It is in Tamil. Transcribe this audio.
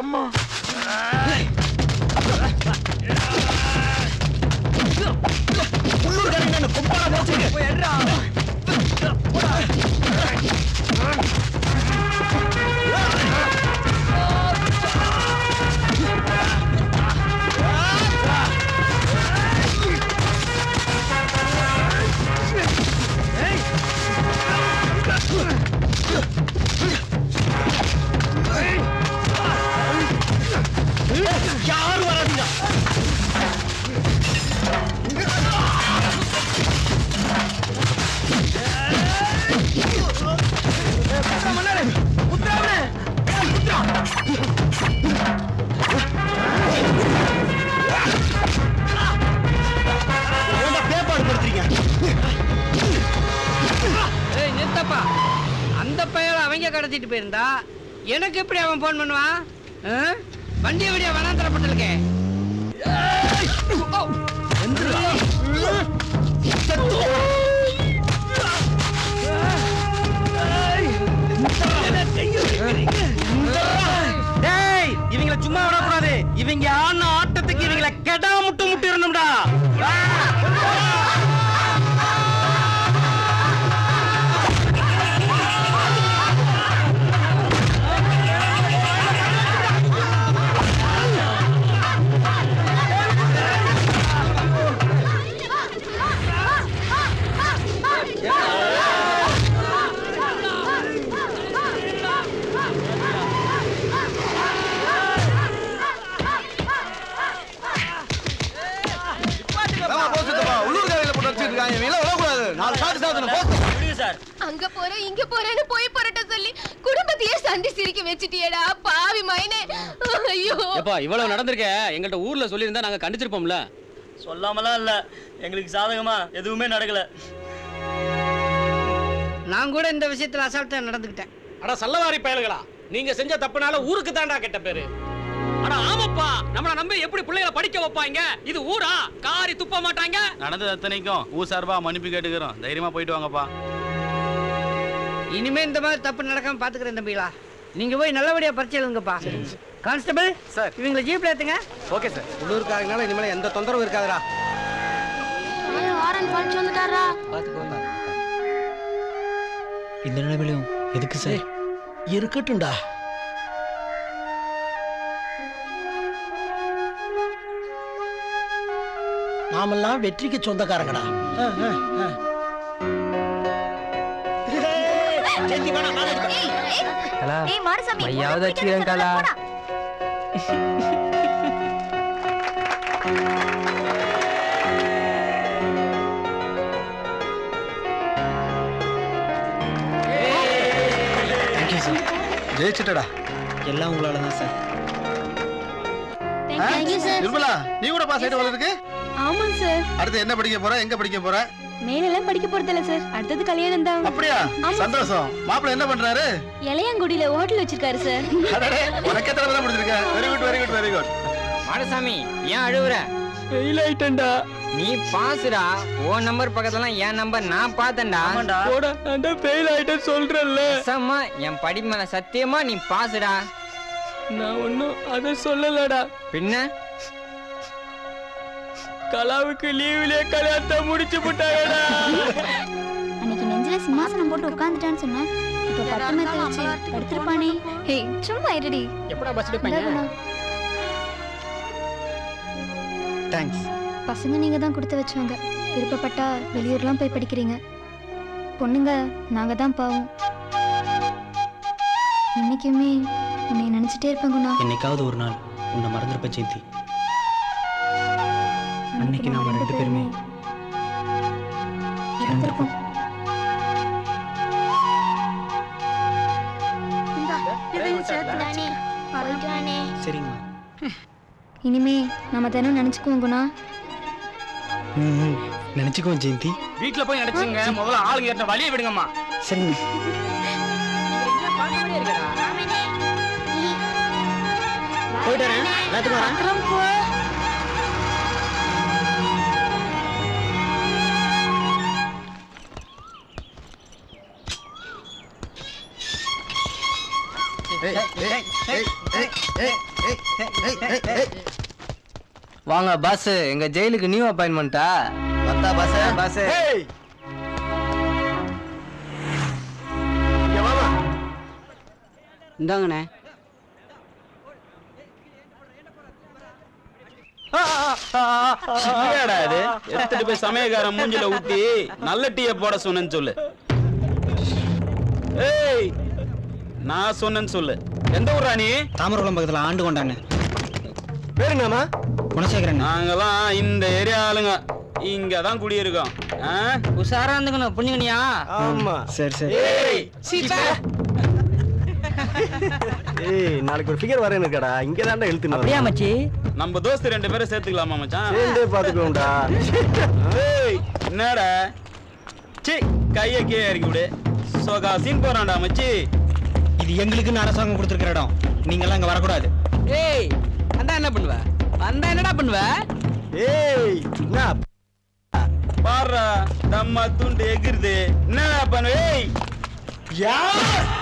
అమ్మా கடத்திட்டு போயிருந்தா எனக்கு எப்படி அவன் ஃபோன் பண்ணுவான்? வண்டி எப்படியா வனாந்தரப்பட்டிருக்கேன் அங்க போறேன் இங்க போறேன்னு போய் புரட்ட சொல்லி குடும்பத்தையே சந்தி சிரிக்க வச்சிட்டியேடா பாவி மைனே. ஐயோ. எப்பா இவ்வளவு நடந்திருக்க. எங்கள்ட்ட ஊர்ல சொல்லியிருந்தா நாங்க கண்டிச்சிருப்போம்ல. சொல்லாமலாம் இல்ல. எங்களுக்கு சாதகமா எதுவுமே நடக்கல. நான் கூட இந்த விஷயத்துல அசால்ட்டா நடந்துக்கிட்டேன். அட சல்லவாரி பயல்களா. நீங்க செஞ்ச தப்புனால ஊருக்கு தாண்டா கெட்ட பேரு. அட ஆமாப்பா. நம்மள நம்பி எப்படி பிள்ளைகளை படிக்க வைப்பாங்க? இது ஊரா? காரி துப்ப மாட்டாங்க? நடந்தது அத்தனைக்கும். ஊர் சார்பா மன்னிப்பு கேட்டுக்கிறோம். தைரியமா போயிட்டு வாங்கப்பா. இனிமே இந்த மாதிரி தப்பு நடக்காம பாத்துக்கிறேன் தம்பிகளா. நீங்க போய் நல்லபடியா பரிச்சை எழுதுங்கப்பா. Constable sir. இவங்களை ஜீப்ல ஏத்துங்க. Okay sir. உள்ளூர்காரங்கனால இனிமேல் எந்த தொந்தரவும் இருக்காதுடா. வாரன் பறிச்சு வந்துட்டாரா இந்த நிலைமையிலும் எதுக்கு சார்? இருக்கட்டும்டா. நாமெல்லாம் வெற்றிக்கு சொந்தக்காரங்கடா. கலா மையாவது வச்சுக்கிறேன் கலா தேங்க்யூ சார் ஜெயிச்சிட்டடா. எல்லாம் உங்களால தான் சார் தேங்க்யூ சார் நிர்மலா நீ கூட பாஸ் ஆயிட்டு வளருக்கு ஆமா சார் அடுத்து என்ன படிக்க போற? எங்க படிக்க போற? மேலெல்லாம் படிக்க போறதில்ல சார் அடுத்தது கல்யாணம் தான். அப்படியா? சந்தோஷம். மாப்பிள்ளை என்ன பண்றாரு? இளையாங்குடியில ஹோட்டல் வச்சிருக்காரு சார் அடடே, உனக்கு எத்தனை தான் முடிச்சிருக்க very good very good very good Madasamy ஏன் அழுவுற? ஃபெயில் ஆயிட்டேன்டா. நீ பாசுடா. உன் நம்பர் பக்கத்துல என் நம்பர் நான் பார்த்தேன்டா. போடா நான் ஃபெயில் ஆயிட்டேன்னு சொல்றேன்ல. சம்மா என் படிப்பு மேல சத்தியமா நீ பாசுடா. நான் ஒன்றும் அதை சொல்லலடா. பின்ன? கலாவுக்கு லீவ்லயே கல்யாணத்தை முடிச்சு போட்டாங்கடா அன்னைக்கு நெஞ்சில சிம்மாசனம் போட்டு உட்கார்ந்துட்டான்னு சொன்னேன். இப்ப பத்து மேத்த வச்சு படுத்திருப்பானே. ஹே சும்மா இருடி. எப்படா பஸ் எடுப்பீங்க தேங்க்ஸ் பசங்க நீங்க தான் கொடுத்து வச்சவங்க விருப்பப்பட்டா வெளியூர்லாம் போய் படிக்கிறீங்க. பொண்ணுங்க நாங்க தான் பாவம். இன்னைக்குமே உன்னை நினைச்சிட்டே இருப்பேன் குணா. என்னைக்காவது ஒரு நாள் உன்னை மறந்துருப்ப ஜெயந்தி. அன்னைக்கு நாம ரெண்டு பேருமே இறந்திருப்போம் சரிங்கம்மா இனிமே நம்ம தினம் ம். நினைச்சுக்குவோம் ஜெயந்தி. வீட்டுல போய் நினைச்சுங்க. முதல்ல ஆளுங்க ஏற்ற வழியை விடுங்கம்மா. சரிங்க போயிட்டு வரேன். எல்லாத்துக்கும் வரேன். வாங்க பாஸ் எங்க ஜெயிலுக்கு நியூ அப்பாயின்மெண்டா வந்தா பஸ் பாஸ் இந்தாங்கண்ணே. என்னடா இது? எடுத்துட்டு போய் சமயக்காரன் மூஞ்சில ஊத்தி நல்ல டீய போட சொன்னேன்னு சொல்லு. ஏய் நான் சொன்னேன்னு சொல்லு. எந்த ஊரா நீ? தாமரகுளம் பக்கத்துல ஆண்டு கொண்டாங்க. பேரு என்னமா குணசேகரன். நாங்கெல்லாம் இந்த ஏரியா ஆளுங்க. இங்க தான் குடியிருக்கோம். ஆ? உஷாரா இருந்துக்கணும் புரிஞ்சுக்கணியா ஆமா. சரி சரி. ஏய் ஏய் நாளைக்கு ஒரு ஃபிகர் வரேன்னு இருக்கடா இங்க தான்டா இழுத்து மச்சி? நம்ம தோஸ்து ரெண்டு பேரும் சேர்த்துக்கலாமா மச்சான்? சேர்ந்தே பாத்துக்கோண்டா ஏய் என்னடா? சி கைய கீழே இறக்கி விடு. சோகா சீன் போறான்டா மச்சி. இது எங்களுக்குன்னு அரசாங்கம் கொடுத்துருக்கிற இடம். நீங்க எல்லாம் இங்க வரக்கூடாது. ஏய் வந்தா என்ன பண்ணுவ? வந்தா என்னடா பண்ணுவ? ஏய் என்ன? பாடுறா தம்மா துண்டு எகிருது. என்ன பண்ணுவ? ஏய் யார்?